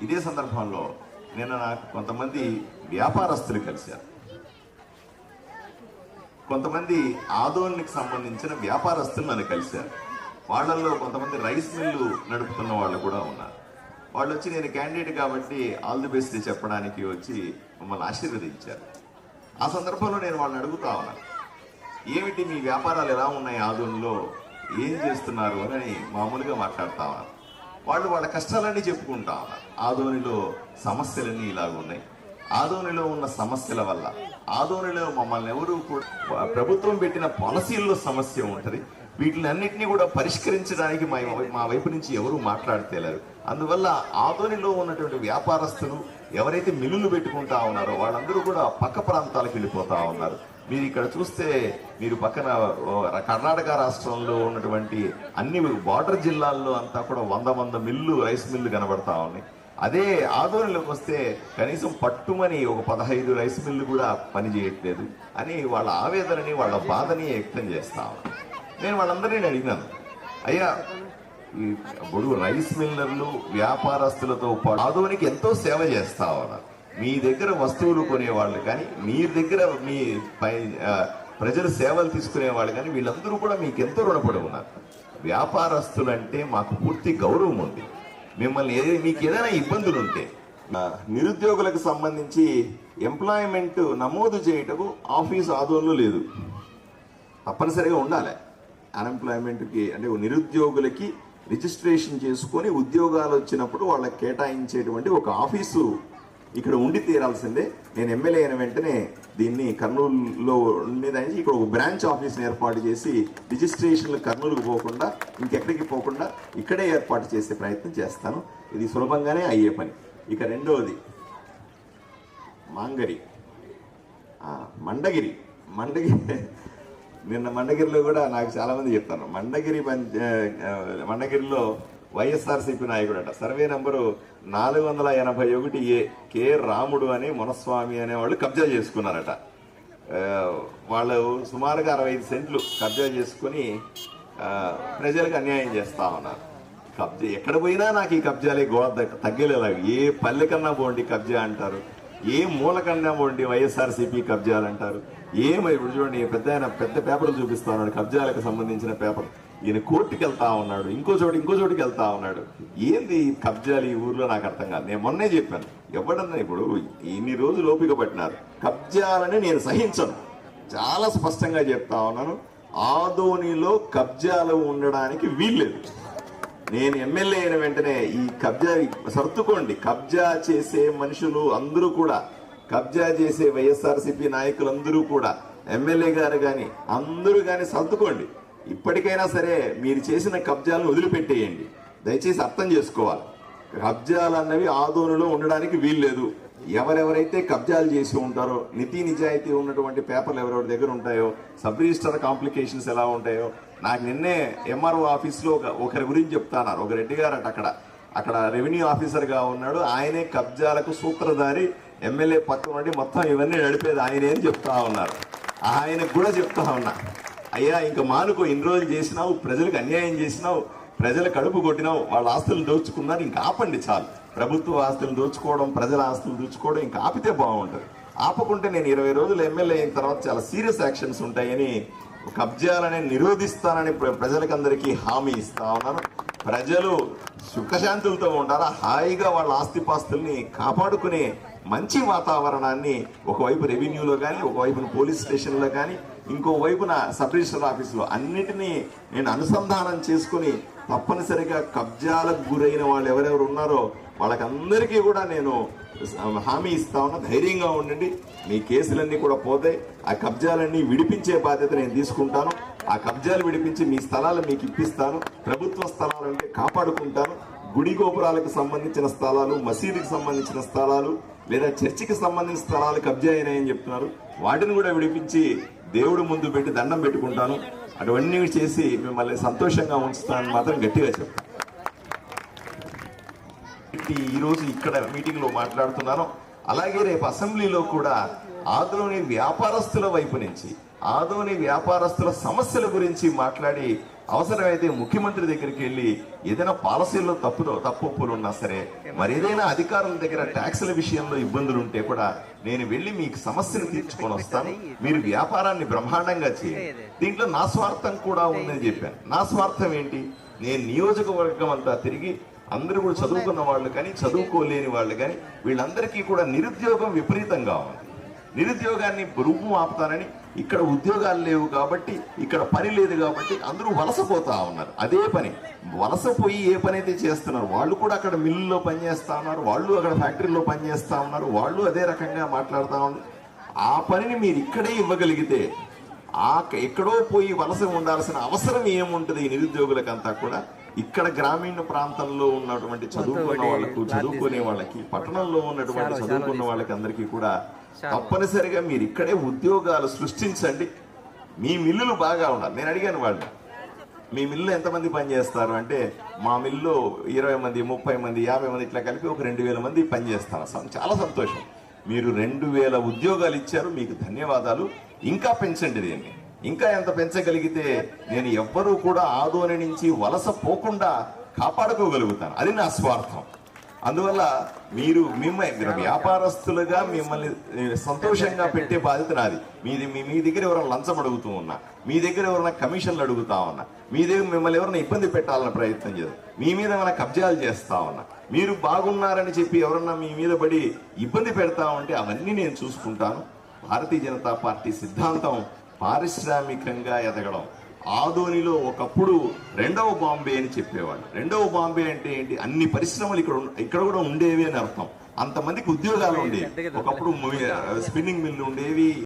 ఇదే సందర్భంలో నిన్న నాకు కొంతమంది వ్యాపారస్తులు కలిశారు. కొంతమంది ఆదోనికి సంబంధించిన వ్యాపారస్తులు నన్ను కలిశారు. వాళ్ళల్లో కొంతమంది రైస్ మిల్లు నడుపుతున్న వాళ్ళు కూడా ఉన్నారు. వాళ్ళు వచ్చి నేను క్యాండిడేట్ కాబట్టి ఆల్ ది బెస్ట్ చెప్పడానికి వచ్చి మమ్మల్ని ఆశీర్వదించారు. ఆ సందర్భంలో నేను వాళ్ళని అడుగుతా ఉన్నాను ఏమిటి మీ వ్యాపారాలు ఎలా ఉన్నాయి ఆదోళనలో? ఏం చేస్తున్నారు? అని మామూలుగా మాట్లాడుతా ఉన్నాను వాళ్ళు వాళ్ళ కష్టాలన్నీ చెప్పుకుంటా ఉన్నారు. ఆదోనిలో సమస్యలన్నీ ఇలాగున్నాయి ఆదోనిలో ఉన్న సమస్యల వల్ల ఆదోనిలో మమ్మల్ని ఎవరు కూడా ప్రభుత్వం పెట్టిన పాలసీల్లో సమస్య ఉంటుంది. వీటిని అన్నింటినీ కూడా పరిష్కరించడానికి మా మా వైపు నుంచి ఎవరు మాట్లాడతేలేరు. అందువల్ల ఆదోనిలో ఉన్నటువంటి వ్యాపారస్తులు ఎవరైతే మిల్లులు పెట్టుకుంటా ఉన్నారో వాళ్ళందరూ కూడా పక్క ప్రాంతాలకు వెళ్ళిపోతా ఉన్నారు. మీరు ఇక్కడ చూస్తే మీరు పక్కన కర్ణాటక రాష్ట్రంలో ఉన్నటువంటి అన్ని బార్డర్ జిల్లాల్లో అంతా కూడా వంద వంద మిల్లు రైస్ మిల్లు కనబడతా ఉన్నాయి. అదే ఆధ్వర్యంలోకి వస్తే కనీసం పట్టుమని ఒక పదహైదు రైస్ మిల్లు కూడా పని చేయట్లేదు అని వాళ్ళ ఆవేదనని వాళ్ళ బాధని వ్యక్తం చేస్తా ఉన్నారు. నేను వాళ్ళందరినీ అడిగినాను. అయ్యా ఈ ఇప్పుడు రైస్ మిల్లర్లు వ్యాపారస్తులతో పాటు ఆదోనికి ఎంతో సేవ చేస్తా ఉన్నారు మీ దగ్గర వస్తువులు కొనేవాళ్ళు కానీ మీ దగ్గర మీ పై ప్రజలు సేవలు తీసుకునే వాళ్ళు కానీ వీళ్ళందరూ కూడా మీకు ఎంతో రుణపడి ఉన్నారు. వ్యాపారస్తులంటే మాకు పూర్తి గౌరవం ఉంది. మిమ్మల్ని ఏ మీకు ఏదైనా ఇబ్బందులు ఉంటే. నిరుద్యోగులకు సంబంధించి ఎంప్లాయ్మెంట్ నమోదు చేయటకు ఆఫీస్ ఆదోళనలో లేదు. తప్పనిసరిగా ఉండాలి. అన్ఎంప్లాయ్మెంట్కి అంటే నిరుద్యోగులకి రిజిస్ట్రేషన్ చేసుకొని ఉద్యోగాలు వచ్చినప్పుడు వాళ్ళకి కేటాయించేటువంటి ఒక ఆఫీసు ఇక్కడ ఉండి తీరాల్సిందే. నేను ఎమ్మెల్యే అయిన వెంటనే దీన్ని కర్నూలులో ఉండేదానికి ఇక్కడ ఒక బ్రాంచ్ ఆఫీస్ని ఏర్పాటు చేసి రిజిస్ట్రేషన్లు కర్నూలుకు పోకుండా ఇంకెక్కడికి పోకుండా ఇక్కడే ఏర్పాటు చేసే ప్రయత్నం చేస్తాను. ఇది సులభంగానే అయ్యే పని. ఇక రెండవది మాంగరి. మండగిరి. మండగిరి నిన్న మండగిరిలో కూడా నాకు చాలామంది చెప్తాను మండగిరి పంచ మండగిరిలో వైఎస్ఆర్సీపీ నాయకుడు సర్వే నంబరు నాలుగు వందల ఎనభై ఒకటి ఏ కే రాముడు అని మునస్వామి అనే వాళ్ళు కబ్జా చేసుకున్నారట. వాళ్ళు సుమారుగా అరవై ఐదు సెంట్లు కబ్జా చేసుకుని ప్రజలకు అన్యాయం చేస్తా ఉన్నారు. కబ్జా ఎక్కడ పోయినా నాకు ఈ కబ్జాలే గోడ తగ్గలేదు ఏ పల్లె కన్నా పోండి కబ్జా అంటారు. ఏ మూల కన్నా వైఎస్ఆర్సీపీ కబ్జాలు అంటారు ఏమో ఇప్పుడు చూడండి పెద్ద ఆయన పెద్ద పేపర్లు చూపిస్తా ఉన్నాడు కబ్జాలకు సంబంధించిన పేపర్ ఈయన కోర్టుకి వెళ్తా ఉన్నాడు ఇంకో చోటు ఇంకో చోటుకి వెళ్తా ఉన్నాడు. ఏంది కబ్జాలు ఈ ఊర్లో నాకు అర్థం కాదు. నేను మొన్నే చెప్పాను ఎవడన్నా ఇప్పుడు ఇన్ని రోజులు ఓపిక పట్టినారు. కబ్జాలని నేను సహించను. చాలా స్పష్టంగా చెప్తా ఉన్నాను ఆదోనిలో కబ్జాలు ఉండడానికి వీల్లేదు. నేను ఎమ్మెల్యే అయిన వెంటనే ఈ కబ్జా సర్దుకోండి. కబ్జా చేసే మనుషులు అందరూ కూడా కబ్జా చేసే వైఎస్ఆర్సీపీ నాయకులందరూ కూడా ఎమ్మెల్యే గారు కానీ అందరూ కానీ సర్దుకోండి. ఇప్పటికైనా సరే మీరు చేసిన కబ్జాలను వదిలిపెట్టేయండి. దయచేసి అర్థం చేసుకోవాలి. కబ్జాలు అన్నవి ఆదోనులో ఉండడానికి వీల్లేదు. ఎవరెవరైతే కబ్జాలు చేసి ఉంటారో నితి నిజాయితీ ఉన్నటువంటి పేపర్లు ఎవరెవరి దగ్గర ఉంటాయో సబ్ రిజిస్టర్ కాంప్లికేషన్స్ ఎలా ఉంటాయో నాకు నిన్నే ఎంఆర్ఓ ఆఫీస్లో ఒక ఒకరి గురించి చెప్తాన్నారు. ఒక రెడ్డి గారు అట అక్కడ. అక్కడ రెవెన్యూ ఆఫీసర్గా ఉన్నాడు. ఆయనే కబ్జాలకు సూత్రధారి ఎమ్మెల్యే పక్కన ఉండి మొత్తం ఇవన్నీ నడిపేది ఆయనే అని చెప్తా ఉన్నారు. ఆయనకు కూడా చెప్తా ఉన్నా. అయ్యా ఇంకా మానుకో ఇన్ని రోజులు చేసినావు ప్రజలకు అన్యాయం చేసినావు ప్రజల కడుపు కొట్టినావు వాళ్ళ ఆస్తులు దోచుకున్నారు ఇంకా ఆపండి చాలు. ప్రభుత్వ ఆస్తులు దోచుకోవడం ప్రజల ఆస్తులు దోచుకోవడం ఇంకా ఆపితే బాగుంటుంది. ఆపకుంటే నేను ఇరవై రోజులు ఎమ్మెల్యే అయిన తర్వాత చాలా సీరియస్ యాక్షన్స్ ఉంటాయని కబ్జాలని నిరోధిస్తానని ప్ర- ప్రజలకందరికీ హామీ ఇస్తా ఉన్నాను. ప్రజలు సుఖశాంతులతో ఉండాలా? హాయిగా వాళ్ళ ఆస్తిపాస్తుల్ని కాపాడుకునే మంచి వాతావరణాన్ని ఒకవైపు రెవెన్యూలో కానీ ఒకవైపున పోలీస్ స్టేషన్లో కానీ ఇంకో వైపున సబ్ రిజిస్టర్ ఆఫీసులో అన్నిటినీ నేను అనుసంధానం చేసుకుని తప్పనిసరిగా కబ్జాలకు గురైన వాళ్ళు ఎవరెవరు ఉన్నారో వాళ్ళకందరికీ కూడా నేను హామీ ఇస్తా ఉన్నా ధైర్యంగా ఉండండి. మీ కేసులన్నీ కూడా పోతాయి ఆ కబ్జాలన్నీ విడిపించే బాధ్యత నేను తీసుకుంటాను. ఆ కబ్జాలు విడిపించి మీ స్థలాలు మీకు ఇప్పిస్తాను. ప్రభుత్వ స్థలాలంటే కాపాడుకుంటాను. గుడి గోపురాలకు సంబంధించిన స్థలాలు మసీదుకి సంబంధించిన స్థలాలు లేదా చర్చికి సంబంధించిన స్థలాలు కబ్జా అయినాయని చెప్తున్నారు. వాటిని కూడా విడిపించి దేవుడు ముందు పెట్టి దండం పెట్టుకుంటాను. అటువన్నీ చేసి మిమ్మల్ని సంతోషంగా ఉంచుతానని మాత్రం గట్టిగా చెప్తాను. ఈరోజు ఇక్కడ మీటింగ్లో మాట్లాడుతున్నాను. అలాగే రేపు అసెంబ్లీలో కూడా ఆదోని వ్యాపారస్తుల వైపు నుంచి ఆదోని వ్యాపారస్తుల సమస్యల గురించి మాట్లాడి అవసరమైతే ముఖ్యమంత్రి దగ్గరికి వెళ్ళి ఏదైనా పాలసీల్లో తప్పులు తప్పులు ఉన్నా సరే మరి ఏదైనా అధికారుల దగ్గర ట్యాక్సుల విషయంలో ఇబ్బందులు ఉంటే కూడా నేను వెళ్ళి మీకు సమస్యను తీర్చుకొని వస్తాను. మీరు వ్యాపారాన్ని బ్రహ్మాండంగా చేయండి. దీంట్లో నా స్వార్థం కూడా ఉందని చెప్పాను. నా స్వార్థం ఏంటి? నేను నియోజకవర్గం అంతా తిరిగి అందరూ కూడా చదువుకున్న వాళ్ళు కానీ చదువుకోలేని వాళ్ళు కానీ వీళ్ళందరికీ కూడా నిరుద్యోగం విపరీతంగా ఉంది. నిరుద్యోగాన్ని రూపం ఆపుతానని ఇక్కడ ఉద్యోగాలు లేవు కాబట్టి ఇక్కడ పని లేదు కాబట్టి అందరూ వలసపోతా ఉన్నారు. అదే పని. వలసపోయి ఏ పని అయితే చేస్తున్నారు వాళ్ళు కూడా అక్కడ మిల్లులో పనిచేస్తా ఉన్నారు వాళ్ళు అక్కడ ఫ్యాక్టరీలో పనిచేస్తా ఉన్నారు వాళ్ళు అదే రకంగా మాట్లాడుతూ ఉన్నారు. ఆ పనిని మీరు ఇక్కడే ఇవ్వగలిగితే ఆ ఎక్కడో పోయి వలస ఉండాల్సిన అవసరం ఏముంటది ఈ నిరుద్యోగులకంతా కూడా? ఇక్కడ గ్రామీణ ప్రాంతంలో ఉన్నటువంటి చదువుకున్న వాళ్ళకు చదువుకునే వాళ్ళకి పట్టణంలో ఉన్నటువంటి చదువుకున్న వాళ్ళకి అందరికీ కూడా తప్పనిసరిగా మీరు ఇక్కడే ఉద్యోగాలు సృష్టించండి. మీ మిల్లులు బాగా ఉండాలి. నేను అడిగాను వాళ్ళు మీ మిల్లు ఎంతమంది పని చేస్తారు అంటే మా మిల్లు ఇరవై మంది ముప్పై మంది యాభై మంది ఇట్లా కలిపి ఒక రెండు వేల మంది పని చేస్తారు సం- చాలా సంతోషం. మీరు రెండు వేల ఉద్యోగాలు ఇచ్చారు మీకు ధన్యవాదాలు. ఇంకా పెంచండి దీన్ని ఇంకా ఎంత పెంచగలిగితే నేను ఎవ్వరూ కూడా ఆదోని నుంచి వలస పోకుండా కాపాడుకోగలుగుతాను. అది నా స్వార్థం. అందువల్ల మీరు మిమ్మల్ని మీరు వ్యాపారస్తులుగా మిమ్మల్ని సంతోషంగా పెట్టే బాధ్యత నాది. మీది మీ మీ దగ్గర ఎవరైనా లంచం అడుగుతూ ఉన్నా మీ దగ్గర ఎవరైనా కమిషన్లు అడుగుతా ఉన్నా మీ దగ్గర మిమ్మల్ని ఎవరైనా ఇబ్బంది పెట్టాలని ప్రయత్నం చేయదు మీ మీద ఏమైనా కబ్జాలు చేస్తా ఉన్నా మీరు బాగున్నారని చెప్పి ఎవరన్నా మీ మీద పడి ఇబ్బంది పెడతా ఉంటే అవన్నీ నేను చూసుకుంటాను. భారతీయ జనతా పార్టీ సిద్ధాంతం పారిశ్రామికంగా ఎదగడం. ఆదోనిలో ఒకప్పుడు రెండవ బాంబే అని చెప్పేవాళ్ళు. రెండవ బాంబే అంటే ఏంటి? అన్ని పరిశ్రమలు ఇక్కడ ఇక్కడ కూడా ఉండేవి అని అర్థం. అంతమందికి ఉద్యోగాలు ఉండేవి. ఒకప్పుడు స్పిన్నింగ్ మిల్లు ఉండేవి.